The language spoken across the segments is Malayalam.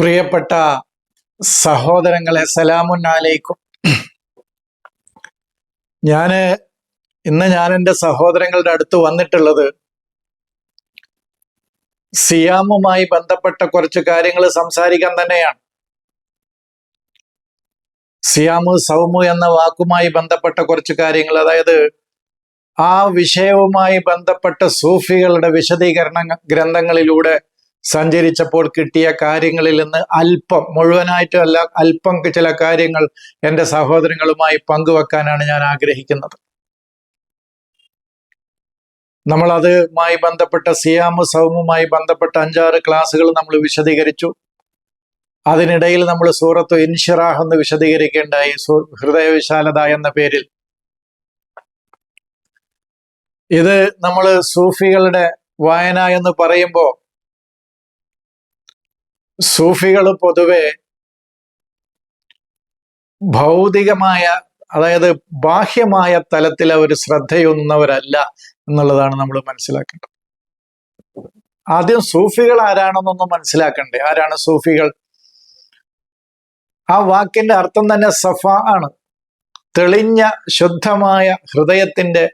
പ്രിയപ്പെട്ട സഹോദരങ്ങളെ സലാമുൻ അലൈക്കും. ഞാൻ ഇന്ന് ഞാൻ എന്റെ സഹോദരങ്ങളുടെ അടുത്ത് വന്നിട്ടുള്ളത് സിയാമുമായി ബന്ധപ്പെട്ട കുറച്ച് കാര്യങ്ങൾ സംസാരിക്കാൻ തന്നെയാണ്. സിയാമു സൗമു എന്ന വാക്കുമായി ബന്ധപ്പെട്ട കുറച്ച് കാര്യങ്ങൾ അതായത് ആ വിഷയവുമായി ബന്ധപ്പെട്ട സൂഫികളുടെ വിശദീകരണ ഗ്രന്ഥങ്ങളിലൂടെ സഞ്ചരിച്ചപ്പോൾ കിട്ടിയ കാര്യങ്ങളിൽ നിന്ന് അല്പം മുഴുവനായിട്ടും അല്ല അല്പം ചില കാര്യങ്ങൾ എന്റെ സഹോദരങ്ങളുമായി പങ്കുവെക്കാനാണ് ഞാൻ ആഗ്രഹിക്കുന്നത്. നമ്മൾ അതുമായി ബന്ധപ്പെട്ട സിയാമു സൗമുമായി ബന്ധപ്പെട്ട അഞ്ചാറ് ക്ലാസ്സുകൾ നമ്മൾ വിശദീകരിച്ചു. അതിനിടയിൽ നമ്മൾ സൂറത്ത് ഇൻഷിറാഹ് എന്ന് വിശദീകരിക്കേണ്ടായി ഹൃദയവിശാലത എന്ന പേരിൽ. ഇത് നമ്മൾ സൂഫികളുടെ വായന എന്ന് പറയുമ്പോൾ സൂഫികൾ പൊതുവെ ഭൗതികമായ അതായത് ബാഹ്യമായ തലത്തിൽ അവർ ശ്രദ്ധയൊന്നവരല്ല എന്നുള്ളതാണ് നമ്മൾ മനസ്സിലാക്കേണ്ടത്. ആദ്യം സൂഫികൾ ആരാണെന്നൊന്ന് മനസ്സിലാക്കണ്ടേ? ആരാണ് സൂഫികൾ? ആ വാക്കിന്റെ അർത്ഥം തന്നെ സഫ ആണ്. തെളിഞ്ഞ ശുദ്ധമായ ഹൃദയത്തിന്റെ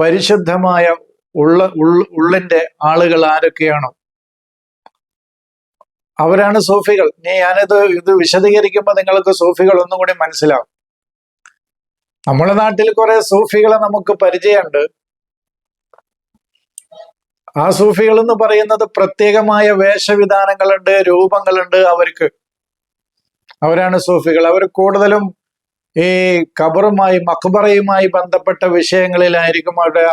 പരിശുദ്ധമായ ഉള്ള ഉള്ളിന്റെ ആളുകൾ ആരൊക്കെയാണോ? അവരാണ് സൂഫികൾ. നീ ഞാനിത് ഇത് വിശദീകരിക്കുമ്പോൾ നിങ്ങൾക്ക് സൂഫികൾ ഒന്നും കൂടി മനസ്സിലാവും. നമ്മുടെ നാട്ടിൽ കുറെ സൂഫികളെ നമുക്ക് പരിചയമുണ്ട്. ആ സൂഫികൾ എന്ന് പറയുന്നത് പ്രത്യേകമായ വേഷവിധാനങ്ങളുണ്ട് രൂപങ്ങളുണ്ട് അവർക്ക്. അവരാണ് സൂഫികൾ. അവർ കൂടുതലും ഈ ഖബറുമായി മക്ബറയുമായി ബന്ധപ്പെട്ട വിഷയങ്ങളിലായിരിക്കും അവരുടെ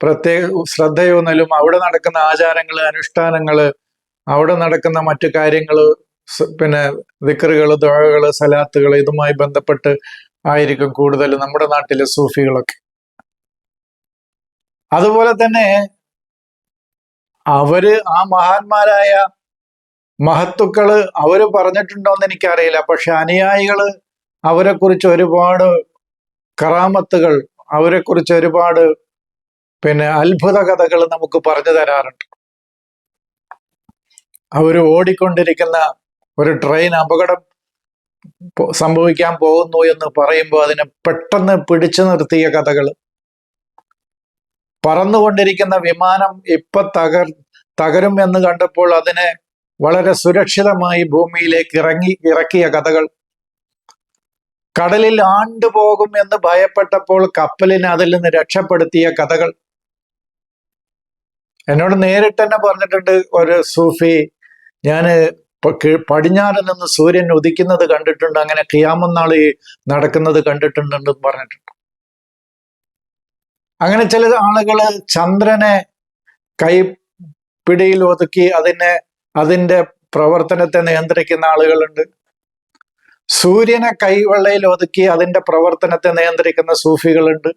പ്രത്യേക ശ്രദ്ധയൂന്നലും അവിടെ നടക്കുന്ന ആചാരങ്ങൾ അനുഷ്ഠാനങ്ങൾ അവിടെ നടക്കുന്ന മറ്റു കാര്യങ്ങൾ പിന്നെ വിക്രുകൾ ദുഴകൾ സലാത്തുകൾ ഇതുമായി ബന്ധപ്പെട്ട് ആയിരിക്കും കൂടുതൽ നമ്മുടെ നാട്ടിലെ സൂഫികളൊക്കെ. അതുപോലെ തന്നെ അവർ ആ മഹാന്മാരായ മഹത്തുക്കൾ അവർ പറഞ്ഞിട്ടുണ്ടോന്ന് എനിക്കറിയില്ല. പക്ഷെ അനുയായികൾ അവരെ കുറിച്ച് ഒരുപാട് കറാമത്തുകൾ അവരെ കുറിച്ച് ഒരുപാട് പിന്നെ അത്ഭുത കഥകൾ നമുക്ക് പറഞ്ഞു തരാറുണ്ട്. അവർ ഓടിക്കൊണ്ടിരിക്കുന്ന ഒരു ട്രെയിൻ അപകടം സംഭവിക്കാൻ പോകുന്നു എന്ന് പറയുമ്പോൾ അതിനെ പെട്ടെന്ന് പിടിച്ചു നിർത്തിയ കഥകൾ. പറന്നുകൊണ്ടിരിക്കുന്ന വിമാനം ഇപ്പൊ തകർ തകരും എന്ന് കണ്ടപ്പോൾ അതിനെ വളരെ സുരക്ഷിതമായി ഭൂമിയിലേക്ക് ഇറങ്ങി ഇറക്കിയ കഥകൾ. കടലിൽ ആണ്ടുപോകും എന്ന് ഭയപ്പെട്ടപ്പോൾ കപ്പലിനെ അതിൽ നിന്ന് രക്ഷപ്പെടുത്തിയ കഥകൾ. എന്നോട് നേരിട്ട് തന്നെ പറഞ്ഞിട്ടുണ്ട് ഒരു സൂഫി പ- പടിഞ്ഞാറ് നിന്ന് സൂര്യൻ ഉദിക്കുന്നത് കണ്ടിട്ടുണ്ട് അങ്ങനെ ഖിയാമന്നാളി നടക്കുന്നത് കണ്ടിട്ടുണ്ടെന്ന് പറഞ്ഞിട്ടുണ്ട്. അങ്ങനെ ചില ആളുകൾ ചന്ദ്രനെ കൈപ്പിടിയിൽ ഒതുക്കി അതിനെ അതിന്റെ പ്രവർത്തനത്തെ നിയന്ത്രിക്കുന്ന ആളുകളുണ്ട്. സൂര്യനെ കൈവെള്ളയിൽ ഒതുക്കി അതിന്റെ പ്രവർത്തനത്തെ നിയന്ത്രിക്കുന്ന സൂഫികളുണ്ട്.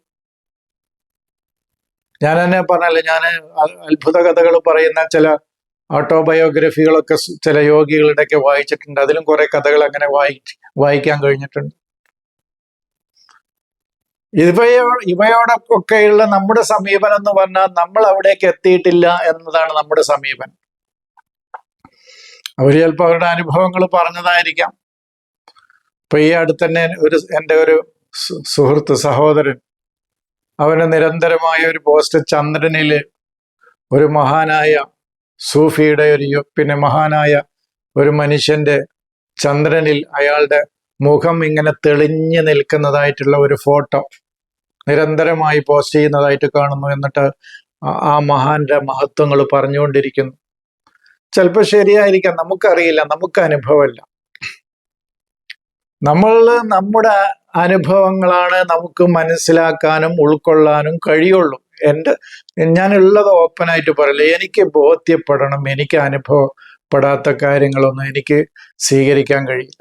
ഞാൻ തന്നെ പറഞ്ഞല്ലേ ഞാൻ അത്ഭുത കഥകൾ പറയുന്ന ചില ഓട്ടോബയോഗ്രഫികളൊക്കെ ചില യോഗികളുടെയൊക്കെ വായിച്ചിട്ടുണ്ട്. അതിലും കുറെ കഥകൾ അങ്ങനെ വായി വായിക്കാൻ കഴിഞ്ഞിട്ടുണ്ട്. ഇവയോ ഇവയോടൊക്കെയുള്ള നമ്മുടെ സമീപനം എന്ന് പറഞ്ഞാൽ നമ്മൾ അവിടേക്ക് എത്തിയിട്ടില്ല എന്നതാണ് നമ്മുടെ സമീപനം. അവർ ചിലപ്പോൾ അവരുടെ അനുഭവങ്ങൾ പറഞ്ഞതായിരിക്കാം. ഇപ്പൊ ഈ അടുത്ത് തന്നെ ഒരു എന്റെ ഒരു സുഹൃത്ത് സഹോദരൻ അവന് നിരന്തരമായ ഒരു പോസ്റ്റ് ചന്ദ്രനിൽ ഒരു മഹാനായ സൂഫിയുടെ ഒരു പിന്നെ മഹാനായ ഒരു മനുഷ്യന്റെ ചന്ദ്രനിൽ അയാളുടെ മുഖം ഇങ്ങനെ തെളിഞ്ഞു നിൽക്കുന്നതായിട്ടുള്ള ഒരു ഫോട്ടോ നിരന്തരമായി പോസ്റ്റ് ചെയ്യുന്നതായിട്ട് കാണുന്നു എന്നിട്ട് ആ മഹാന്റെ മഹത്വങ്ങൾ പറഞ്ഞുകൊണ്ടിരിക്കുന്നു. ചിലപ്പോൾ ശരിയായിരിക്കാം നമുക്കറിയില്ല നമുക്ക് അനുഭവമല്ല. നമ്മൾ നമ്മുടെ അനുഭവങ്ങളാണ് നമുക്ക് മനസ്സിലാക്കാനും ഉൾക്കൊള്ളാനും കഴിയുള്ളൂ. എന്റെ ഞാനുള്ളത് ഓപ്പണായിട്ട് പറയില്ല എനിക്ക് ബോധ്യപ്പെടണം എനിക്ക് അനുഭവപ്പെടാത്ത കാര്യങ്ങളൊന്നും എനിക്ക് സ്വീകരിക്കാൻ കഴിയില്ല.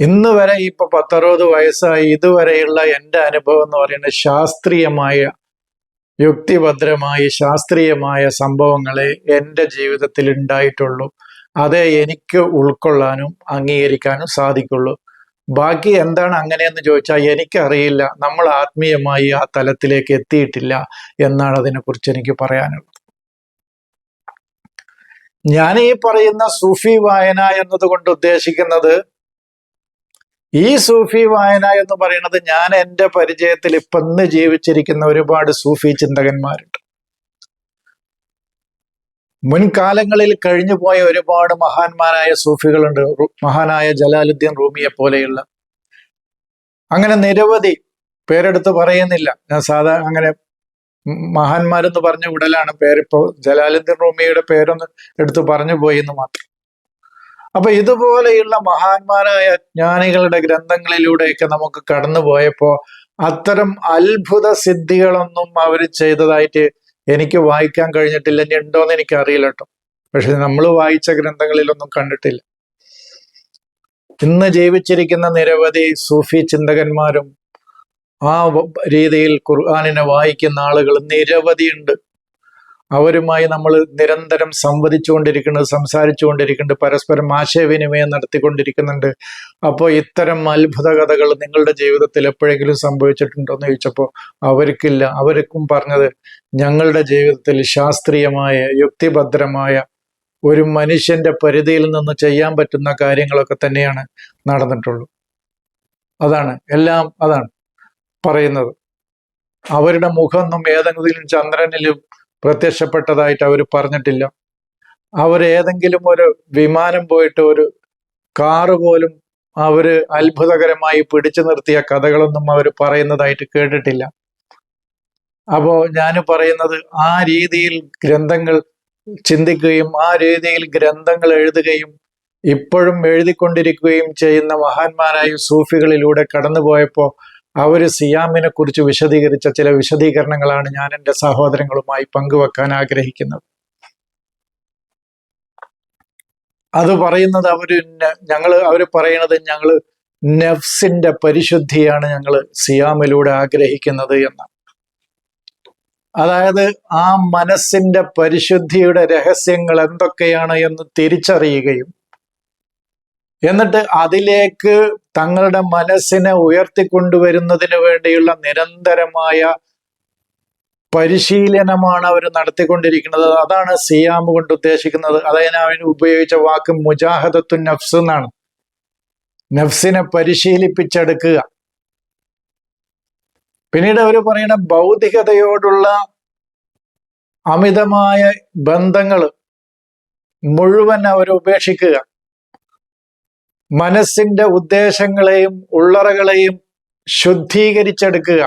ഇന്ന് വരെ ഇപ്പൊ പത്തറുപത് വയസ്സായി ഇതുവരെയുള്ള എന്റെ അനുഭവം എന്ന് പറയുന്നത് ശാസ്ത്രീയമായ യുക്തിഭദ്രമായി ശാസ്ത്രീയമായ സംഭവങ്ങളെ എന്റെ ജീവിതത്തിൽ ഉണ്ടായിട്ടുള്ളൂ. അതേ എനിക്ക് ഉൾക്കൊള്ളാനും അംഗീകരിക്കാനും സാധിക്കുള്ളൂ. ബാക്കി എന്താണ് അങ്ങനെയെന്ന് ചോദിച്ചാൽ എനിക്കറിയില്ല. നമ്മൾ ആത്മീയമായി ആ തലത്തിലേക്ക് എത്തിയിട്ടില്ല എന്നാണ് അതിനെക്കുറിച്ച് എനിക്ക് പറയാനുള്ളത്. ഞാൻ ഈ പറയുന്ന സൂഫി വായന എന്നതുകൊണ്ട് ഉദ്ദേശിക്കുന്നത് ഈ സൂഫി വായന എന്ന് പറയുന്നത് ഞാൻ എന്റെ പരിചയത്തിൽ ഇപ്പം ജീവിച്ചിരിക്കുന്ന ഒരുപാട് സൂഫി ചിന്തകന്മാരുണ്ട്. മുൻകാലങ്ങളിൽ കഴിഞ്ഞു പോയ ഒരുപാട് മഹാന്മാരായ സൂഫികളുണ്ട്. മഹാനായ ജലാലുദ്ദീൻ റൂമിയെ പോലെയുള്ള. അങ്ങനെ നിരവധി പേരെടുത്ത് പറയുന്നില്ല. ഞാൻ സാധാ അങ്ങനെ മഹാന്മാരെന്ന് പറഞ്ഞ ഉടലാണ് പേരിപ്പോ ജലാലുദ്ദീൻ റൂമിയുടെ പേരൊന്ന് എടുത്ത് പറഞ്ഞു പോയി എന്ന് മാത്രം. അപ്പൊ ഇതുപോലെയുള്ള മഹാന്മാരായ ജ്ഞാനികളുടെ ഗ്രന്ഥങ്ങളിലൂടെയൊക്കെ നമുക്ക് കടന്നു പോയപ്പോ അത്തരം അത്ഭുത സിദ്ധികളൊന്നും അവർ ചെയ്തതായിട്ട് എനിക്ക് വായിക്കാൻ കഴിഞ്ഞിട്ടില്ല. ഇനി ഉണ്ടോയെന്ന് എനിക്ക് അറിയില്ല കേട്ടോ. പക്ഷെ നമ്മൾ വായിച്ച ഗ്രന്ഥങ്ങളിലൊന്നും കണ്ടിട്ടില്ല. ഇന്ന് ജീവിച്ചിരിക്കുന്ന നിരവധി സൂഫി ചിന്തകന്മാരും ആ രീതിയിൽ ഖുർആാനിനെ വായിക്കുന്ന ആളുകൾ നിരവധിയുണ്ട്. അവരുമായി നമ്മൾ നിരന്തരം സംവദിച്ചുകൊണ്ടിരിക്കുന്നുണ്ട് സംസാരിച്ചുകൊണ്ടിരിക്കുന്നുണ്ട് പരസ്പരം ആശയവിനിമയം നടത്തിക്കൊണ്ടിരിക്കുന്നുണ്ട്. അപ്പോൾ ഇത്തരം അത്ഭുത കഥകൾ നിങ്ങളുടെ ജീവിതത്തിൽ എപ്പോഴെങ്കിലും സംഭവിച്ചിട്ടുണ്ടോ എന്ന് ചോദിച്ചപ്പോൾ അവർക്കില്ല. അവർക്കും പറഞ്ഞത് ഞങ്ങളുടെ ജീവിതത്തിൽ ശാസ്ത്രീയമായ യുക്തിഭദ്രമായ ഒരു മനുഷ്യന്റെ പരിധിയിൽ നിന്ന് ചെയ്യാൻ പറ്റുന്ന കാര്യങ്ങളൊക്കെ തന്നെയാണ് നടന്നിട്ടുള്ളൂ. അതാണ്. എല്ലാം അതാണ് പറയുന്നത്. അവരുടെ മുഖമൊന്നും ഏതെങ്കിലും ചന്ദ്രനിലും പ്രത്യക്ഷപ്പെട്ടതായിട്ട് അവർ പറഞ്ഞിട്ടില്ല. അവർ ഏതെങ്കിലും ഒരു വിമാനം പോയിട്ട് ഒരു കാറ് പോലും അവർ അത്ഭുതകരമായി പിടിച്ചു നിർത്തിയ കഥകളൊന്നും അവർ പറയുന്നതായിട്ട് കേട്ടിട്ടില്ല. അപ്പോൾ ഞാൻ പറയുന്നത് ആ രീതിയിൽ ഗ്രന്ഥങ്ങൾ ചിന്തിക്കുകയും ആ രീതിയിൽ ഗ്രന്ഥങ്ങൾ എഴുതുകയും ഇപ്പോഴും എഴുതിക്കൊണ്ടിരിക്കുകയും ചെയ്യുന്ന മഹാന്മാരായ സൂഫികളിലൂടെ കടന്നുപോയപ്പോൾ അവർ സിയാമിനെ കുറിച്ച് വിശദീകരിച്ച ചില വിശദീകരണങ്ങളാണ് ഞാൻ എന്റെ സഹോദരങ്ങളുമായി പങ്കുവെക്കാൻ ആഗ്രഹിക്കുന്നത്. അത് പറയുന്നത് അവർ ഞങ്ങൾ അവർ പറയുന്നത് ഞങ്ങൾ നഫ്സിന്റെ പരിശുദ്ധിയാണ് ഞങ്ങൾ സിയാമിലൂടെ ആഗ്രഹിക്കുന്നത് എന്ന് അതായത് ആ മനസ്സിന്റെ പരിശുദ്ധിയുടെ രഹസ്യങ്ങൾ എന്തൊക്കെയാണ് എന്ന് തിരിച്ചറിയുകയും എന്നിട്ട് അതിലേക്ക് തങ്ങളുടെ മനസ്സിനെ ഉയർത്തിക്കൊണ്ടുവരുന്നതിന് വേണ്ടിയുള്ള നിരന്തരമായ പരിശീലനമാണ് അവർ നടത്തിക്കൊണ്ടിരിക്കുന്നത്. അതാണ് സിയാം കൊണ്ട് ഉദ്ദേശിക്കുന്നത്. അതായത് അവന് ഉപയോഗിച്ച വാക്ക് മുജാഹദത്തു നഫ്സ് എന്നാണ്. നഫ്സിനെ പരിശീലിപ്പിച്ചെടുക്കുക. പിന്നീട് അവർ പറയുന്ന ഭൗതികതയോടുള്ള അമിതമായ ബന്ധങ്ങൾ മുഴുവൻ അവർ ഉപേക്ഷിക്കുക. മനസ്സിന്റെ ഉദ്ദേശങ്ങളെയും ഉള്ളറകളെയും ശുദ്ധീകരിച്ചെടുക്കുക.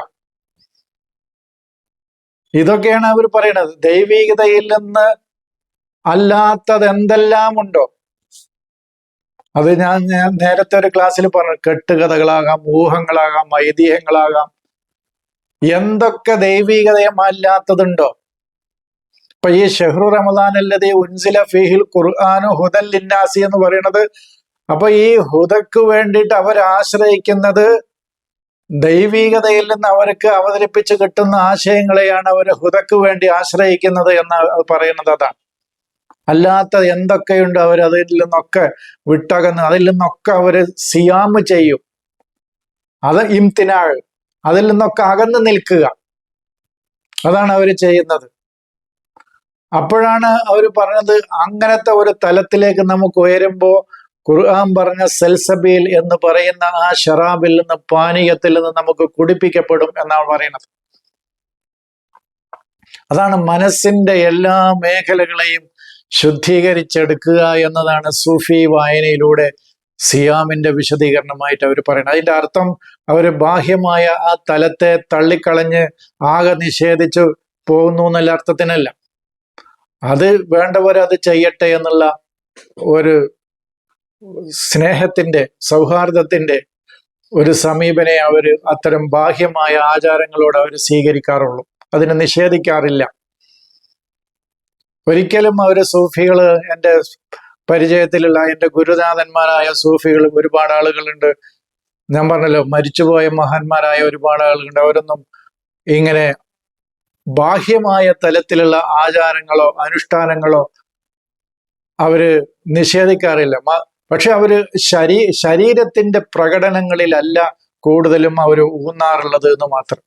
ഇതൊക്കെയാണ് അവർ പറയുന്നത് ദൈവികതയിൽ നിന്ന് അല്ലാത്തത് എന്തെല്ലാം ഉണ്ടോ അത് ഞാൻ ഞാൻ നേരത്തെ ഒരു ക്ലാസ്സിൽ പറഞ്ഞു. കെട്ടുകഥകളാകാം ഊഹങ്ങളാകാം ഐതിഹ്യങ്ങളാകാം. എന്തൊക്കെ ദൈവികതയമല്ലാത്തതുണ്ടോ ഇപ്പൊ ഈ ഷെഹ്റു റമദാൻ അല്ലതേ ഉൻസില ഫിഹിൽ ഖുർആാനു ഹുദൽ ലിന്നാസി എന്ന് പറയുന്നത് അപ്പൊ ഈ ഹുദക്ക് വേണ്ടിയിട്ട് അവർ ആശ്രയിക്കുന്നത് ദൈവികതയിൽ നിന്ന് അവർക്ക് അവതരിപ്പിച്ച് കിട്ടുന്ന ആശയങ്ങളെയാണ് അവർ ഹുദക്ക് വേണ്ടി ആശ്രയിക്കുന്നത് എന്ന് പറയുന്നത് അതാണ്. അല്ലാത്ത എന്തൊക്കെയുണ്ട് അവർ അതിൽ നിന്നൊക്കെ വിട്ടകന്ന് അതിൽ നിന്നൊക്കെ അവർ സിയാമ് ചെയ്യും. അത് ഇംതിനാൾ അതിൽ നിന്നൊക്കെ അകന്ന് നിൽക്കുക. അതാണ് അവർ ചെയ്യുന്നത്. അപ്പോഴാണ് അവർ പറഞ്ഞത് അങ്ങനത്തെ ഒരു തലത്തിലേക്ക് നമുക്ക് ഉയരുമ്പോ ഖുർആൻ പറഞ്ഞ സെൽസബീൽ എന്ന് പറയുന്ന ആ ഷറാബിൽ നിന്ന് പാനീയത്തിൽ നിന്ന് നമുക്ക് കുടിപ്പിക്കപ്പെടും എന്നാണ് പറയുന്നത്. അതാണ് മനസ്സിന്റെ എല്ലാ മേഖലകളെയും ശുദ്ധീകരിച്ചെടുക്കുക എന്നതാണ് സൂഫി വായനയിലൂടെ സിയാമിന്റെ വിശദീകരണമായിട്ട് അവർ പറയുന്നത്. അതിന്റെ അർത്ഥം അവർ ബാഹ്യമായ ആ തലത്തെ തള്ളിക്കളഞ്ഞ് ആകെ നിഷേധിച്ചു പോകുന്നു എന്നുള്ള അർത്ഥത്തിനല്ല. അത് വേണ്ടവരത് ചെയ്യട്ടെ എന്നുള്ള ഒരു സ്നേഹത്തിന്റെ സൗഹാർദ്ദത്തിന്റെ ഒരു സമീപനെ അവർ അത്തരം ബാഹ്യമായ ആചാരങ്ങളോട് അവർ സ്വീകരിക്കാറുള്ളൂ. അതിനെ നിഷേധിക്കാറില്ല. ഒരിക്കലും അവർ സൂഫികൾ എന്റെ പരിചയത്തിലുള്ള എന്റെ ഗുരുനാഥന്മാരായ സൂഫികളും ഒരുപാട് ആളുകളുണ്ട്. ഞാൻ പറഞ്ഞല്ലോ മരിച്ചുപോയ മഹാന്മാരായ ഒരുപാട് ആളുകളുണ്ട്. അവരൊന്നും ഇങ്ങനെ ബാഹ്യമായ തലത്തിലുള്ള ആചാരങ്ങളോ അനുഷ്ഠാനങ്ങളോ അവർ നിഷേധിക്കാറില്ല. പക്ഷെ അവർ ശരീ ശരീരത്തിന്റെ പ്രകടനങ്ങളിലല്ല കൂടുതലും അവർ ഊന്നാറുള്ളത് എന്ന് മാത്രം.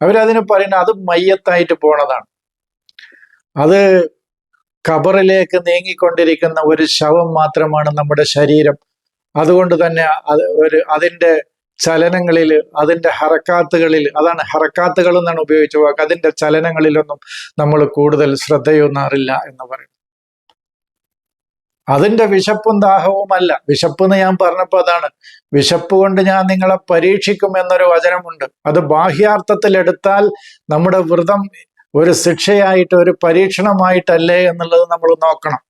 അവരതിന് പറയുന്നത് അത് മയ്യത്തായിട്ട് പോണതാണ്. അത് കബറിലേക്ക് നീങ്ങിക്കൊണ്ടിരിക്കുന്ന ഒരു ശവം മാത്രമാണ് നമ്മുടെ ശരീരം. അതുകൊണ്ട് തന്നെ അത് ഒരു അതിന്റെ ചലനങ്ങളിൽ അതിന്റെ ഹറക്കാത്തുകളിൽ അതാണ് ഹറക്കാത്തുകൾ എന്നാണ് ഉപയോഗിച്ച വാക്ക്. അതിന്റെ ചലനങ്ങളിലൊന്നും നമ്മൾ കൂടുതൽ ശ്രദ്ധയൊന്നാറില്ല എന്ന് പറയും അതിന്റെ വിശപ്പും ദാഹവുമല്ല. വിശപ്പ് എന്ന് ഞാൻ പറഞ്ഞപ്പോൾ അതാണ്. വിശപ്പ് കൊണ്ട് ഞാൻ നിങ്ങളെ പരീക്ഷിക്കും എന്നൊരു വചനമുണ്ട്. അത് ബാഹ്യാർത്ഥത്തിൽ എടുത്താൽ നമ്മുടെ വ്രതം ഒരു ശിക്ഷയായിട്ട് ഒരു പരീക്ഷണമായിട്ടല്ലേ എന്നുള്ളത് നമ്മൾ നോക്കണം.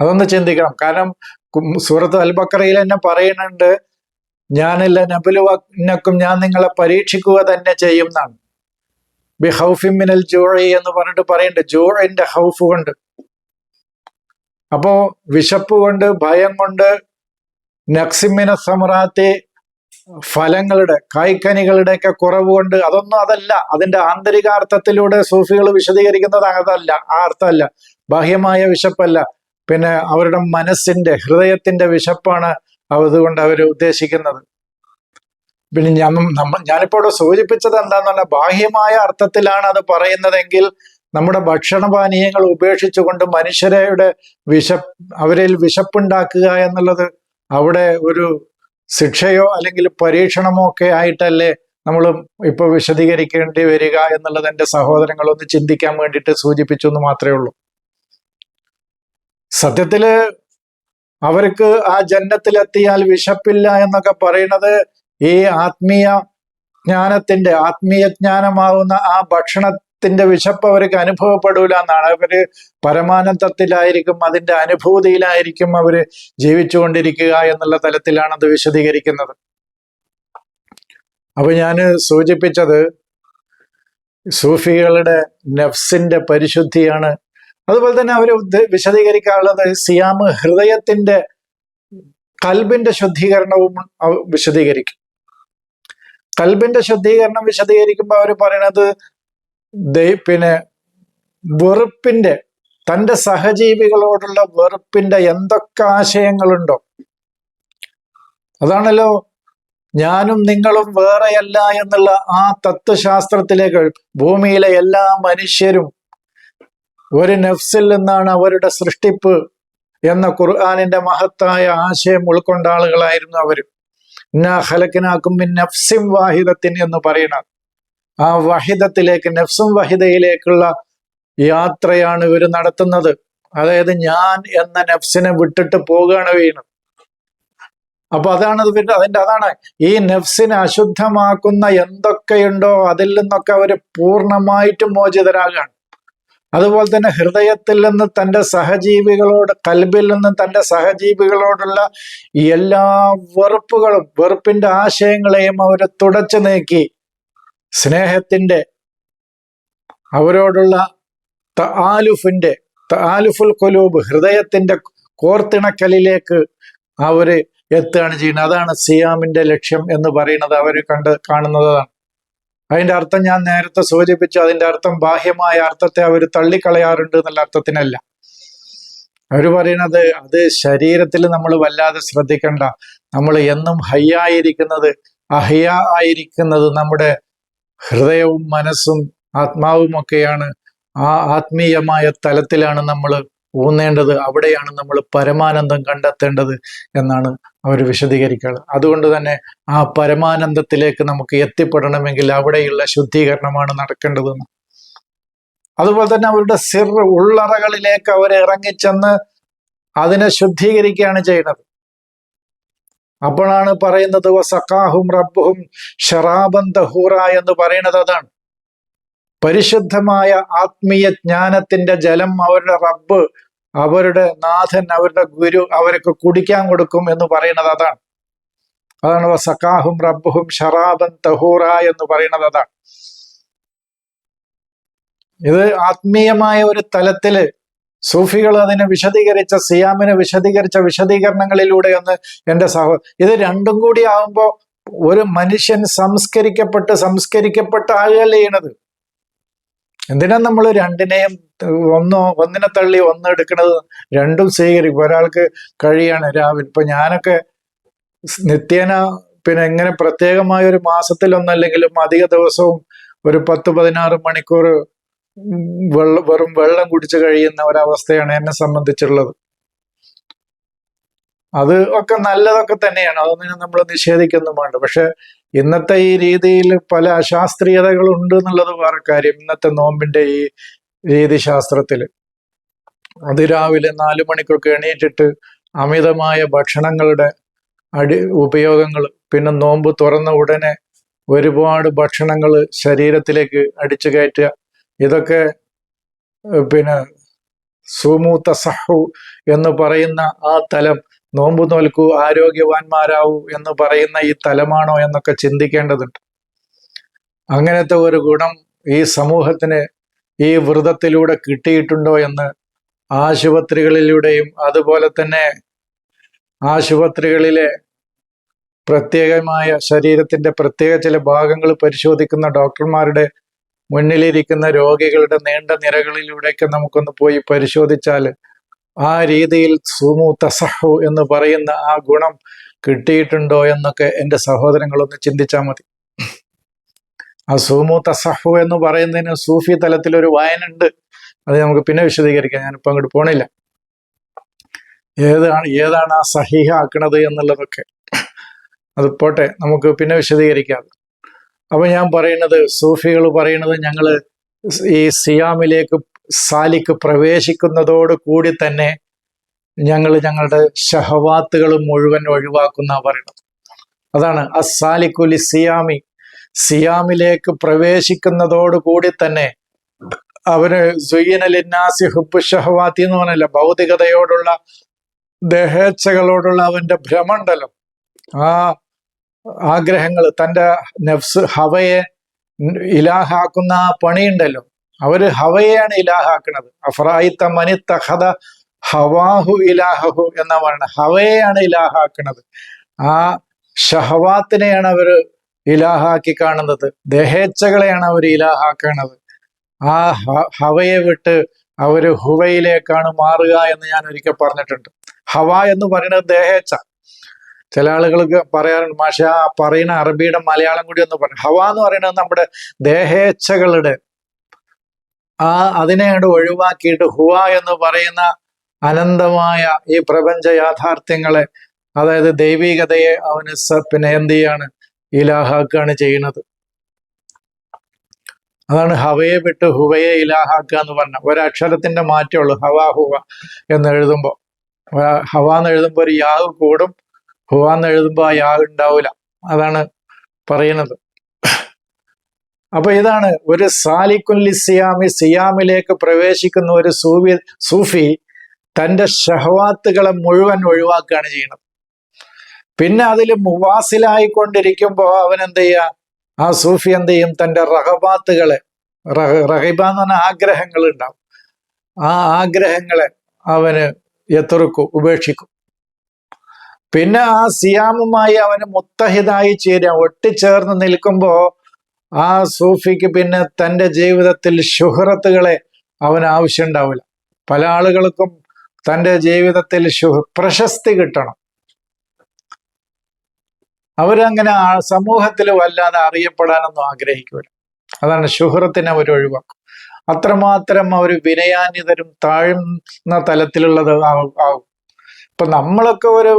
അതൊന്ന് ചിന്തിക്കണം. കാരണം സൂറത്ത് അൽബക്കറയിൽ തന്നെ പറയുന്നുണ്ട് ഞാനില്ല നബുലുവന്നക്കും ഞാൻ നിങ്ങളെ പരീക്ഷിക്കുക തന്നെ ചെയ്യും എന്നാണ് ബി ഹൗഫിമിനൽ ജോഴി എന്ന് പറഞ്ഞിട്ട് പറയുന്നുണ്ട്. ജോഴിന്റെ ഹൗഫ് കൊണ്ട്. അപ്പോ വിശപ്പ് കൊണ്ട് ഭയം കൊണ്ട് നക്സിമിന സമറാത്തെ ഫലങ്ങളുടെ കായ്ക്കനികളുടെ ഒക്കെ കുറവ് കൊണ്ട് അതൊന്നും അതല്ല. അതിന്റെ ആന്തരികാർത്ഥത്തിലൂടെ സൂഫികൾ വിശദീകരിക്കുന്നത് അതല്ല ആ അർത്ഥമല്ല. ബാഹ്യമായ വിശപ്പല്ല. പിന്നെ അവരുടെ മനസ്സിന്റെ ഹൃദയത്തിന്റെ വിശപ്പാണ് അതുകൊണ്ട് അവർ ഉദ്ദേശിക്കുന്നത്. പിന്നെ ഞാൻ നമ്മൾ ഞാനിപ്പോ ഇവിടെ സൂചിപ്പിച്ചത് എന്താന്ന് പറഞ്ഞാൽ ബാഹ്യമായ അർത്ഥത്തിലാണ് അത് പറയുന്നതെങ്കിൽ നമ്മുടെ ഭക്ഷണപാനീയങ്ങൾ ഉപേക്ഷിച്ചുകൊണ്ട് മനുഷ്യരുടെ വിശ അവരിൽ വിശപ്പുണ്ടാക്കുക എന്നുള്ളത് അവിടെ ഒരു ശിക്ഷയോ അല്ലെങ്കിൽ പരീക്ഷണമോ ഒക്കെ ആയിട്ടല്ലേ നമ്മൾ ഇപ്പൊ വിശദീകരിക്കേണ്ടി വരിക എന്നുള്ളത് എന്റെ സഹോദരങ്ങളൊന്ന് ചിന്തിക്കാൻ വേണ്ടിയിട്ട് സൂചിപ്പിച്ചു എന്ന് മാത്രമേ ഉള്ളൂ. സത്യത്തിൽ അവർക്ക് ആ ജന്നത്തിലെത്തിയാൽ വിശപ്പില്ല എന്നൊക്കെ പറയുന്നത് ഈ ആത്മീയ ജ്ഞാനത്തിന്റെ ആത്മീയ ജ്ഞാനമാവുന്ന ആ ഭക്ഷണത്തിന്റെ വിശപ്പ് അവർക്ക് അനുഭവപ്പെടൂല എന്നാണ്. അവർ പരമാനന്ദത്തിലായിരിക്കും അതിന്റെ അനുഭൂതിയിലായിരിക്കും അവർ ജീവിച്ചുകൊണ്ടിരിക്കുക എന്നുള്ള തലത്തിലാണ് അത് വിശദീകരിക്കുന്നത്. അപ്പൊ ഞാൻ സൂചിപ്പിച്ചത് സൂഫികളുടെ നഫ്സിന്റെ പരിശുദ്ധിയാണ്. അതുപോലെ തന്നെ അവർ വിശദീകരിക്കാനുള്ളത് സിയാമ് ഹൃദയത്തിന്റെ കൽബിന്റെ ശുദ്ധീകരണവും വിശദീകരിക്കും. കൽബിന്റെ ശുദ്ധീകരണം വിശദീകരിക്കുമ്പോൾ അവർ പറയണത് പിന്നെ വെറുപ്പിന്റെ തന്റെ സഹജീവികളോടുള്ള വെറുപ്പിന്റെ എന്തൊക്കെ ആശയങ്ങളുണ്ടോ? അതാണല്ലോ ഞാനും നിങ്ങളും വേറെയല്ല എന്നുള്ള ആ തത്വശാസ്ത്രത്തിലേക്ക് ഭൂമിയിലെ എല്ലാ മനുഷ്യരും ഒരു നഫ്സിൽ നിന്നാണ് അവരുടെ സൃഷ്ടിപ്പ് എന്ന ഖുർആാനിന്റെ മഹത്തായ ആശയം ഉൾക്കൊണ്ട ആളുകളായിരുന്നു അവർ ഇന്നാ ഹലക്കിനാക്കും നഫ്സിം വാഹിദത്തിൻ എന്ന് പറയണത് ആ വഹിദത്തിലേക്ക് നഫ്സും വഹിദയിലേക്കുള്ള യാത്രയാണ് ഇവർ നടത്തുന്നത്. അതായത് ഞാൻ എന്ന നഫ്സിനെ വിട്ടിട്ട് പോവുകയാണ് വീണ്. അപ്പൊ അതാണ് അതിന്റെ അതാണ്. ഈ നഫ്സിനെ അശുദ്ധമാക്കുന്ന എന്തൊക്കെയുണ്ടോ അതിൽ നിന്നൊക്കെ അവർ പൂർണമായിട്ടും മോചിതരാകാണ്. അതുപോലെ തന്നെ ഹൃദയത്തിൽ നിന്ന് തന്റെ സഹജീവികളോട് കൽബിൽ നിന്ന് തന്റെ സഹജീവികളോടുള്ള എല്ലാ വെറുപ്പുകളും വെറുപ്പിന്റെ ആശയങ്ങളെയും അവർ തുടച്ചു നീക്കി. സ്നേഹത്തിന്റെ അവരോടുള്ള താലുഫിന്റെ ആലുഫുൽ കൊലൂബ് ഹൃദയത്തിന്റെ കോർത്തിണക്കലിലേക്ക് അവർ എത്തുകയാണ് ചെയ്യുന്നത്. അതാണ് സിയാമിന്റെ ലക്ഷ്യം എന്ന് പറയുന്നത് അവർ കണ്ട് കാണുന്നതാണ്. അതിന്റെ അർത്ഥം ഞാൻ നേരത്തെ സൂചിപ്പിച്ചു. അതിന്റെ അർത്ഥം ബാഹ്യമായ അർത്ഥത്തെ അവർ തള്ളിക്കളയാറുണ്ട് എന്നുള്ള അർത്ഥത്തിനല്ല. അവർ പറയുന്നത് അത് ശരീരത്തിൽ നമ്മൾ വല്ലാതെ ശ്രദ്ധിക്കണ്ട. നമ്മൾ എന്നും ഹയ്യായിരിക്കുന്നത് അഹ്യ ആയിരിക്കുന്നത് നമ്മുടെ ഹൃദയവും മനസ്സും ആത്മാവുമൊക്കെയാണ് ആ ആത്മീയമായ തലത്തിലാണ് നമ്മൾ ഊന്നേണ്ടത്. അവിടെയാണ് നമ്മൾ പരമാനന്ദം കണ്ടെത്തേണ്ടത് എന്നാണ് അവർ വിശദീകരിക്കുന്നത് അതുകൊണ്ട് തന്നെ ആ പരമാനന്ദത്തിലേക്ക് നമുക്ക് എത്തിപ്പെടണമെങ്കിൽ അവിടെയുള്ള ശുദ്ധീകരണമാണ് നടക്കേണ്ടതെന്ന്. അതുപോലെ തന്നെ അവരുടെ സിർ ഉള്ളറകളിലേക്ക് അവർ ഇറങ്ങിച്ചെന്ന് അതിനെ ശുദ്ധീകരിക്കുകയാണ് ചെയ്യുന്നത്. അപ്പോഴാണ് പറയുന്നത് സക്കാഹും റബ്ബുഹും ഷറാബൻ ദഹൂറ എന്ന് പറയുന്നത് അതാണ്. പരിശുദ്ധമായ ആത്മീയ ജ്ഞാനത്തിന്റെ ജലം അവരുടെ റബ്ബ് അവരുടെ നാഥൻ അവരുടെ ഗുരു അവരൊക്കെ കുടിക്കാൻ കൊടുക്കും എന്ന് പറയുന്നത് അതാണ്. അതാണ് സക്കാഹും റബ്ബുഹും ഷറാബൻ തഹൂറ എന്ന് പറയുന്നത് അതാണ്. ഇത് ആത്മീയമായ ഒരു തലത്തിൽ സൂഫികൾ അതിനെ വിശദീകരിച്ച സിയാമിനെ വിശദീകരിച്ച വിശദീകരണങ്ങളിലൂടെ ഒന്ന് എന്റെ സഹോ ഇത് രണ്ടും കൂടി ആകുമ്പോൾ ഒരു മനുഷ്യൻ സംസ്കരിക്കപ്പെട്ട് സംസ്കരിക്കപ്പെട്ട ആകുകയല്ലേ ചെയ്യണത്. എന്തിനാ നമ്മൾ രണ്ടിനെയും ഒന്നോ ഒന്നിനെ തള്ളി ഒന്ന് എടുക്കണത്? രണ്ടും സ്വീകരിക്കും. ഒരാൾക്ക് കഴിയാണ് രാവിലെ. ഇപ്പൊ ഞാനൊക്കെ നിത്യേന പിന്നെ എങ്ങനെ പ്രത്യേകമായ ഒരു മാസത്തിലൊന്നല്ലെങ്കിലും അധിക ദിവസവും ഒരു പത്ത് പതിനാറ് മണിക്കൂർ വെള്ളം വെറും വെള്ളം കുടിച്ച് കഴിയുന്ന ഒരവസ്ഥയാണ് എന്നെ സംബന്ധിച്ചുള്ളത്. അത് ഒക്കെ നല്ലതൊക്കെ തന്നെയാണ്. അതൊന്നും നമ്മൾ നിഷേധിക്കുന്നു വേണ്ട. പക്ഷെ ഇന്നത്തെ ഈ രീതിയിൽ പല അശാസ്ത്രീയതകളുണ്ട് എന്നുള്ളത് വേറെ കാര്യം. ഇന്നത്തെ നോമ്പിന്റെ ഈ രീതിശാസ്ത്രത്തിൽ അതിരാവിലെ നാലു മണിക്കൊക്കെ എണീറ്റിട്ട് അമിതമായ ഭക്ഷണങ്ങളുടെ അടി ഉപയോഗങ്ങൾ പിന്നെ നോമ്പ് തുറന്ന ഉടനെ ഒരുപാട് ഭക്ഷണങ്ങൾ ശരീരത്തിലേക്ക് അടിച്ചു കയറ്റുക ഇതൊക്കെ പിന്നെ സുമൂത്ത സഹു എന്ന് പറയുന്ന ആ തലം നോമ്പു നോൽക്കൂ ആരോഗ്യവാന്മാരാവൂ എന്ന് പറയുന്ന ഈ തലമാണോ എന്നൊക്കെ ചിന്തിക്കേണ്ടതുണ്ട്. അങ്ങനത്തെ ഒരു ഗുണം ഈ സമൂഹത്തിന് ഈ വ്രതത്തിലൂടെ കിട്ടിയിട്ടുണ്ടോ എന്ന് ആശുപത്രികളിലൂടെയും അതുപോലെ തന്നെ ആശുപത്രികളിലെ പ്രത്യേകമായ ശരീരത്തിന്റെ പ്രത്യേക ചില ഭാഗങ്ങൾ പരിശോധിക്കുന്ന ഡോക്ടർമാരുടെ മുന്നിലിരിക്കുന്ന രോഗികളുടെ നീണ്ട നിരകളിലൂടെയൊക്കെ നമുക്കൊന്ന് പോയി പരിശോധിച്ചാൽ ആ രീതിയിൽ സുമു തസഹു എന്ന് പറയുന്ന ആ ഗുണം കിട്ടിയിട്ടുണ്ടോ എന്നൊക്കെ എന്റെ സഹോദരങ്ങളൊന്ന് ചിന്തിച്ചാൽ മതി. ആ സുമു തസഹു എന്ന് പറയുന്നതിന് സൂഫി തലത്തിൽ ഒരു വായനുണ്ട് അത് നമുക്ക് പിന്നെ വിശദീകരിക്കാം. ഞാനിപ്പോൾ അങ്ങോട്ട് പോണില്ല. ഏതാണ് ഏതാണ് ആ സഹിഹ ആക്കണത് എന്നുള്ളതൊക്കെ. അത് പോട്ടെ നമുക്ക് പിന്നെ വിശദീകരിക്കാം. അപ്പൊ ഞാൻ പറയുന്നത് സൂഫികൾ പറയുന്നത് ഞങ്ങൾ ഈ സിയാമിലേക്ക് സാലിക്ക് പ്രവേശിക്കുന്നതോട് കൂടി തന്നെ ഞങ്ങൾ ഞങ്ങളുടെ ഷഹവാത്തുകൾ മുഴുവൻ ഒഴിവാക്കുന്ന പറയുന്നത്. അതാണ് അസാലിക്കുലി സിയാമി. സിയാമിലേക്ക് പ്രവേശിക്കുന്നതോട് കൂടി തന്നെ അവന് സുയ്യനലിന്നാസി ഹുബ് ഷഹവാത്തി എന്ന് പറഞ്ഞല്ല? ഭൗതികതയോടുള്ള ദേഹേച്ഛകളോടുള്ള അവന്റെ ഭ്രമണ്ഡലം. ആ ആഗ്രഹങ്ങൾ തന്റെ നെഫ്സ് ഹവയെ ഇലാഹാക്കുന്ന പണിയുണ്ടല്ലോ. അവർ ഹവയെയാണ് ഇലാഹാക്കുന്നത് അഫ്രായിത്ത മനി തഹദ ഹവാഹു ഇലാഹു എന്ന പറയുന്നത് ഹവയെയാണ് ഇലാഹാക്കുന്നത് ആ ഷഹവാത്തിനെയാണ് അവർ ഇലാഹാക്കി കാണുന്നത്. ദഹേച്ഛകളെയാണ് അവർ ഇലാഹാക്കുന്നത് ആ ഹവയെ വിട്ട് അവർ ഹുവയിലേക്കാണ് മാറുക എന്ന് ഞാൻ ഒരിക്കൽ പറഞ്ഞിട്ടുണ്ട്. ഹവ എന്ന് പറയുന്നത് ദേഹേച്ഛ. ചില ആളുകൾക്ക് പറയാറുണ്ട് മാഷ ആ പറയുന്ന അറബിയുടെ മലയാളം കൂടി ഒന്ന് പറഞ്ഞു ഹവ എന്ന് പറയുന്നത് നമ്മുടെ ദേഹേച്ഛകളുടെ ആ അതിനെ അതിനെയാണ് ഒഴിവാക്കിയിട്ട് ഹുവ എന്ന് പറയുന്ന അനന്തമായ ഈ പ്രപഞ്ച യാഥാർത്ഥ്യങ്ങളെ അതായത് ദൈവികതയെ അവന് പിന്നെ എന്ത് ചെയ്യാണ്? ഇലാഹാക്കാണ് ചെയ്യുന്നത്. അതാണ് ഹവയെ വിട്ട് ഹുവയെ ഇലാഹാക്കുക എന്ന് പറഞ്ഞ ഒരക്ഷരത്തിന്റെ മാറ്റമുള്ളൂ ഹവ ഹുവ എന്ന് എഴുതുമ്പോൾ. ഹവ എന്ന് എഴുതുമ്പോൾ ഒരു യാവ് കൂടും ഹുവ എന്ന് എഴുതുമ്പോൾ ആ യാഗം ഉണ്ടാവില്ല അതാണ് പറയുന്നത്. അപ്പൊ ഇതാണ് ഒരു സാലിക്കുല്ലി സിയാമി സിയാമിലേക്ക് പ്രവേശിക്കുന്ന ഒരു സൂഫി സൂഫി തന്റെ ഷഹവാത്തുകളെ മുഴുവൻ ഒഴിവാക്കുകയാണ് ചെയ്യുന്നത്. പിന്നെ അതിൽ മുവാസിലായിക്കൊണ്ടിരിക്കുമ്പോൾ അവൻ എന്ത് ചെയ്യുക ആ സൂഫി എന്ത് ചെയ്യും തന്റെ റഹബാത്തുകളെ റഹ റഹിബ എന്ന് പറഞ്ഞ ആഗ്രഹങ്ങൾ ഉണ്ടാവും. ആ ആഗ്രഹങ്ങളെ അവന് എത്തുറുക്കും ഉപേക്ഷിക്കും. പിന്നെ ആ സിയാമുമായി അവന് മുത്തഹിതായി ചേരുക ഒട്ടിച്ചേർന്ന് നിൽക്കുമ്പോ ആ സൂഫിക്ക് പിന്നെ തന്റെ ജീവിതത്തിൽ ശുഹറത്തുകളെ അവന് ആവശ്യമുണ്ടാവില്ല. പല ആളുകൾക്കും തന്റെ ജീവിതത്തിൽ പ്രശസ്തി കിട്ടണം. അവരങ്ങനെ സമൂഹത്തിൽ വല്ലാതെ അറിയപ്പെടാനൊന്നും ആഗ്രഹിക്കൂല. അതാണ് ശുഹ്രത്തിനെ അവർ ഒഴിവാക്കും. അത്രമാത്രം അവർ വിനയാന്യതരും താഴ്ന്ന തലത്തിലുള്ളത് ആവും. ഇപ്പൊ നമ്മളൊക്കെ ഒരു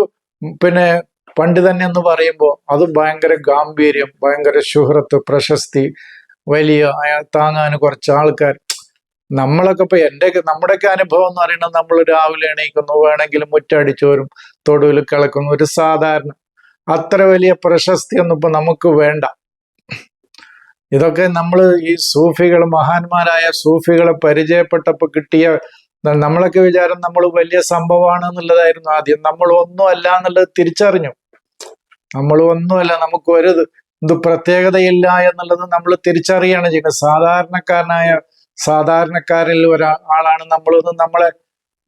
പിന്നെ പണ്ഡിതൻ എന്ന് പറയുമ്പോൾ അത് ഭയങ്കര ഗാംഭീര്യം ഭയങ്കര ശുഹ്രത്ത് പ്രശസ്തി വലിയ താങ്ങാൻ കുറച്ച് ആൾക്കാർ. നമ്മളൊക്കെ ഇപ്പൊ എന്റെ നമ്മുടെയൊക്കെ അനുഭവം എന്ന് പറയുന്നത് നമ്മൾ രാവിലെ എണീക്കുന്നു വേണമെങ്കിൽ മുറ്റടിച്ചു വരും തൊടുവിൽ കിളക്കുന്നു ഒരു സാധാരണ. അത്ര വലിയ പ്രശസ്തി ഒന്നും ഇപ്പൊ നമുക്ക് വേണ്ട. ഇതൊക്കെ നമ്മൾ ഈ സൂഫികൾ മഹാന്മാരായ സൂഫികളെ പരിചയപ്പെട്ടപ്പോൾ കിട്ടിയ നമ്മളൊക്കെ വിചാരം നമ്മൾ വലിയ സംഭവമാണ് എന്നുള്ളതായിരുന്നു ആദ്യം. നമ്മൾ ഒന്നും അല്ല എന്നുള്ളത് തിരിച്ചറിഞ്ഞു. നമ്മൾ ഒന്നുമല്ല നമുക്ക് ഒരു ഇത് പ്രത്യേകതയില്ല എന്നുള്ളത് നമ്മൾ തിരിച്ചറിയാണ് ചെയ്യുന്നത്. സാധാരണക്കാരനായ സാധാരണക്കാരിൽ ഒരാളാണ് നമ്മളൊന്ന് നമ്മളെ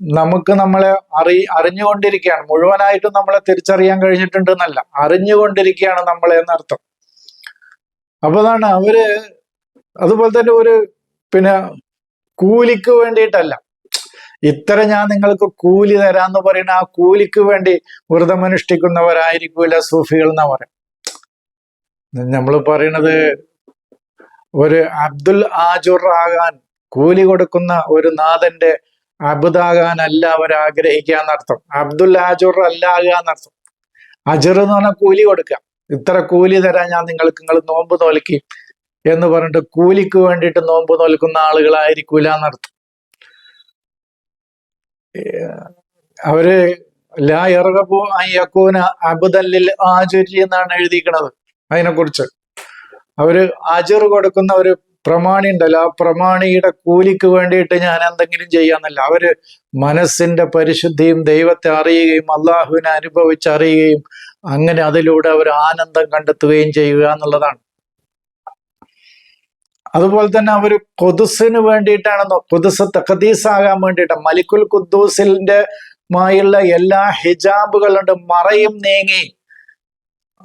നമുക്ക് നമ്മളെ അറി അറിഞ്ഞുകൊണ്ടിരിക്കുകയാണ്. മുഴുവനായിട്ടും നമ്മളെ തിരിച്ചറിയാൻ കഴിഞ്ഞിട്ടുണ്ട് എന്നല്ല അറിഞ്ഞുകൊണ്ടിരിക്കുകയാണ് നമ്മളെ എന്നർത്ഥം. അപ്പൊ അതാണ് അവർ അതുപോലെ തന്നെ ഒരു പിന്നെ കൂലിക്ക് വേണ്ടിയിട്ടല്ല. ഇത്ര ഞാൻ നിങ്ങൾക്ക് കൂലി തരാന്ന് പറയുന്ന ആ കൂലിക്ക് വേണ്ടി വ്രതമനുഷ്ഠിക്കുന്നവരായിരിക്കൂല സൂഫികൾ എന്ന് പറയും. നമ്മൾ പറയണത് ഒരു അബ്ദുൽ ആജുർ ആകാൻ കൂലി കൊടുക്കുന്ന ഒരു നാഥന്റെ അബുദാകാനല്ല അവർ ആഗ്രഹിക്കുക എന്നർത്ഥം. അബ്ദുൽ ആജുർ അല്ല ആകുക എന്നർത്ഥം. അജർ എന്ന് പറഞ്ഞാൽ കൂലി കൊടുക്കുക. ഇത്ര കൂലി തരാൻ ഞാൻ നിങ്ങൾക്ക് നിങ്ങൾ നോമ്പ് നോൽക്കി എന്ന് പറഞ്ഞിട്ട് കൂലിക്ക് വേണ്ടിയിട്ട് നോമ്പ് നോൽക്കുന്ന ആളുകളായിരിക്കൂല എന്നർത്ഥം. അവർ ലാ ഇറകബു അയ്യക്കൂന അബുദല്ലിൽ ആചുരി എന്നാണ് എഴുതിയിരിക്കുന്നത് അതിനെക്കുറിച്ച്. അവർ അജർ കൊടുക്കുന്ന ഒരു പ്രമാണി ഉണ്ടല്ലോ ആ പ്രമാണിയുടെ കൂലിക്ക് വേണ്ടിയിട്ട് ഞാൻ എന്തെങ്കിലും ചെയ്യാന്നല്ല അവർ മനസ്സിന്റെ പരിശുദ്ധിയും ദൈവത്തെ അറിയുകയും അള്ളാഹുവിനെ അനുഭവിച്ചറിയുകയും അങ്ങനെ അതിലൂടെ അവർ ആനന്ദം കണ്ടെത്തുകയും ചെയ്യുക എന്നുള്ളതാണ്. അതുപോലെ തന്നെ അവർ കൊതുസിന് വേണ്ടിയിട്ടാണെന്നോ കൊതുസ് തഖദീസാകാൻ വേണ്ടിയിട്ട് മലിക്കുൽ ഖുദ്ദൂസിന്റെ മായുള്ള എല്ലാ ഹിജാബുകളുണ്ട് മറയും നീങ്ങി.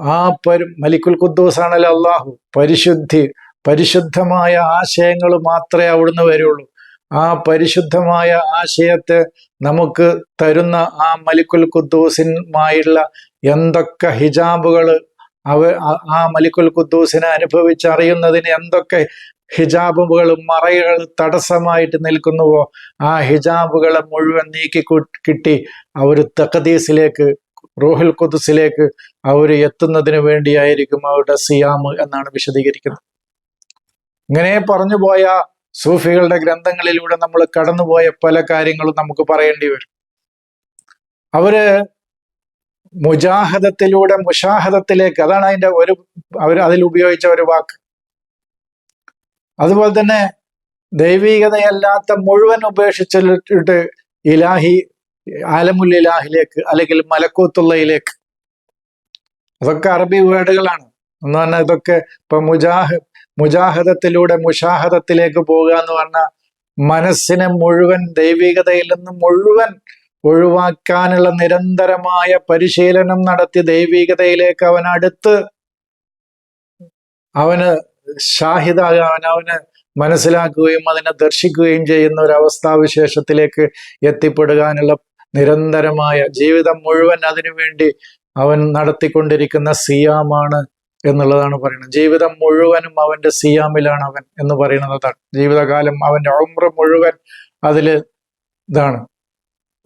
ആ പരി മലിക്കുൽ ഖുദ്ദൂസ് ആണല്ലോ അള്ളാഹു. പരിശുദ്ധി പരിശുദ്ധമായ ആശയങ്ങൾ മാത്രമേ അവിടുന്ന് വരുള്ളൂ. ആ പരിശുദ്ധമായ ആശയത്തെ നമുക്ക് തരുന്ന ആ മലിക്കുൽ ഖുദ്ദൂസിനുമായുള്ള എന്തൊക്കെ ഹിജാബുകൾ അവ ആ- ആ മലിക്കുൽ ഖുദ്ദൂസിനെ അനുഭവിച്ചറിയുന്നതിന് എന്തൊക്കെ ഹിജാബുകളും മറയുകളും തടസ്സമായിട്ട് നിൽക്കുന്നുവോ? ആ ഹിജാബുകളെ മുഴുവൻ നീക്കി കിട്ടി അവർ തഖദീസിലേക്ക് റൂഹുൽ ഖുദ്സിലേക്ക് അവർ എത്തുന്നതിന് വേണ്ടിയായിരിക്കും അവരുടെ സിയാമ് എന്നാണ് വിശദീകരിക്കുന്നത്. ഇങ്ങനെ പറഞ്ഞു പോയ സൂഫികളുടെ ഗ്രന്ഥങ്ങളിലൂടെ നമ്മൾ കടന്നുപോയ പല കാര്യങ്ങളും നമുക്ക് പറയേണ്ടി വരും. അവർ മുജാഹദത്തിലൂടെ മുഷാഹദത്തിലേക്ക് അതാണ് അതിന്റെ ഒരു അവർ അതിൽ ഉപയോഗിച്ച ഒരു വാക്ക്. അതുപോലെ തന്നെ ദൈവീകതയല്ലാത്ത മുഴുവൻ ഉപേക്ഷിച്ചിട്ട് ഇലാഹി ആലമുൽ ഇലാഹിലേക്ക് അല്ലെങ്കിൽ മലക്കൂത്തുള്ളയിലേക്ക്. അതൊക്കെ അറബി വേർഡുകളാണ്. എന്ന് പറഞ്ഞാൽ ഇതൊക്കെ ഇപ്പൊ മുജാഹ് മുജാഹദത്തിലൂടെ മുഷാഹദത്തിലേക്ക് പോകുക എന്ന് പറഞ്ഞാൽ മനസ്സിനെ മുഴുവൻ ദൈവികതയിൽ നിന്ന് മുഴുവൻ ഒഴിവാക്കാനുള്ള നിരന്തരമായ പരിശീലനം നടത്തി ദൈവികതയിലേക്ക് അവൻ അടുത്ത് അവന് ഷാഹിദാകാൻ അവനവന് മനസ്സിലാക്കുകയും അതിനെ ദർശിക്കുകയും ചെയ്യുന്ന ഒരു അവസ്ഥാവിശേഷത്തിലേക്ക് എത്തിപ്പെടുവാനുള്ള നിരന്തരമായ ജീവിതം മുഴുവൻ അതിനു വേണ്ടി അവൻ നടത്തിക്കൊണ്ടിരിക്കുന്ന സിയാമാണ് എന്നുള്ളതാണ് പറയുന്നത്. ജീവിതം മുഴുവനും അവന്റെ സിയാമിലാണ് അവൻ എന്ന് പറയുന്നത് ജീവിതകാലം അവന്റെ ഉമ്ര മുഴുവൻ അതിൽ ഇതാണ്.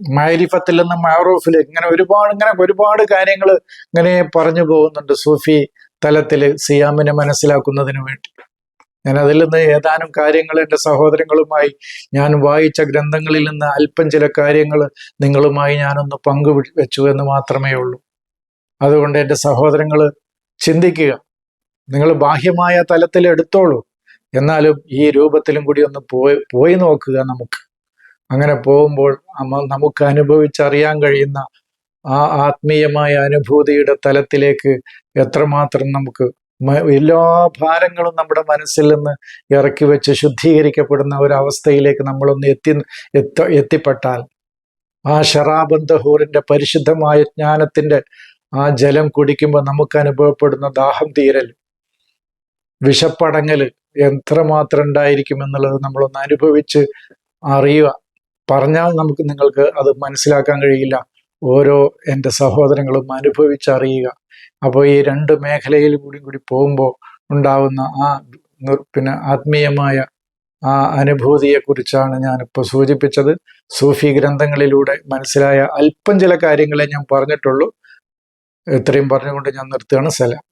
മൈരിഫത്തിൽ നിന്ന് മാറൂഫിൽ ഇങ്ങനെ ഒരുപാട് ഇങ്ങനെ ഒരുപാട് കാര്യങ്ങൾ ഇങ്ങനെ പറഞ്ഞു പോകുന്നുണ്ട് സൂഫി തലത്തിൽ സിയാമിനെ മനസ്സിലാക്കുന്നതിന് വേണ്ടി. ഞാൻ അതിൽ നിന്ന് ഏതാനും കാര്യങ്ങൾ എന്റെ സഹോദരങ്ങളുമായി ഞാൻ വായിച്ച ഗ്രന്ഥങ്ങളിൽ നിന്ന് അല്പം ചില കാര്യങ്ങൾ നിങ്ങളുമായി ഞാനൊന്ന് പങ്കു വെച്ചു എന്ന് മാത്രമേ ഉള്ളൂ. അതുകൊണ്ട് എന്റെ സഹോദരങ്ങൾ ചിന്തിക്കുക. നിങ്ങൾ ബാഹ്യമായ തലത്തിൽ എടുത്തോളൂ. എന്നാലും ഈ രൂപത്തിലും കൂടി ഒന്ന് പോയി പോയി നോക്കുക നമുക്ക്. അങ്ങനെ പോകുമ്പോൾ നമുക്ക് അനുഭവിച്ചറിയാൻ കഴിയുന്ന ആ ആത്മീയമായ അനുഭൂതിയുടെ തലത്തിലേക്ക് എത്രമാത്രം നമുക്ക് എല്ലാ ഭാരങ്ങളും നമ്മുടെ മനസ്സിൽ നിന്ന് ഇറക്കി വെച്ച് ശുദ്ധീകരിക്കപ്പെടുന്ന ഒരവസ്ഥയിലേക്ക് നമ്മളൊന്ന് എത്തി എത്ത എത്തിപ്പെട്ടാൽ ആ ഷറാബന്തഹൂറിന്റെ പരിശുദ്ധമായ ജ്ഞാനത്തിന്റെ ആ ജലം കുടിക്കുമ്പോൾ നമുക്ക് അനുഭവപ്പെടുന്ന ദാഹം തീരൽ വിശപ്പടങ്ങൽ എത്രമാത്രം ഉണ്ടായിരിക്കും എന്നുള്ളത് നമ്മളൊന്ന് അനുഭവിച്ച് അറിയുക. പറഞ്ഞാൽ നമുക്ക് നിങ്ങൾക്ക് അത് മനസ്സിലാക്കാൻ കഴിയില്ല. ഓരോ എന്റെ സഹോദരങ്ങളും അനുഭവിച്ചറിയുക. അപ്പോൾ ഈ രണ്ട് മേഖലയിൽ കൂടി കൂടി പോകുമ്പോൾ ഉണ്ടാവുന്ന ആ പിന്നെ ആത്മീയമായ ആ അനുഭൂതിയെക്കുറിച്ചാണ് ഞാനിപ്പോൾ സൂചിപ്പിച്ചത്. സൂഫി ഗ്രന്ഥങ്ങളിലൂടെ മനസ്സിലായ അല്പം ചില കാര്യങ്ങളെ ഞാൻ പറഞ്ഞിട്ടുള്ളൂ. ഇത്രയും പറഞ്ഞുകൊണ്ട് ഞാൻ നിർത്തുകയാണ്. സലാം.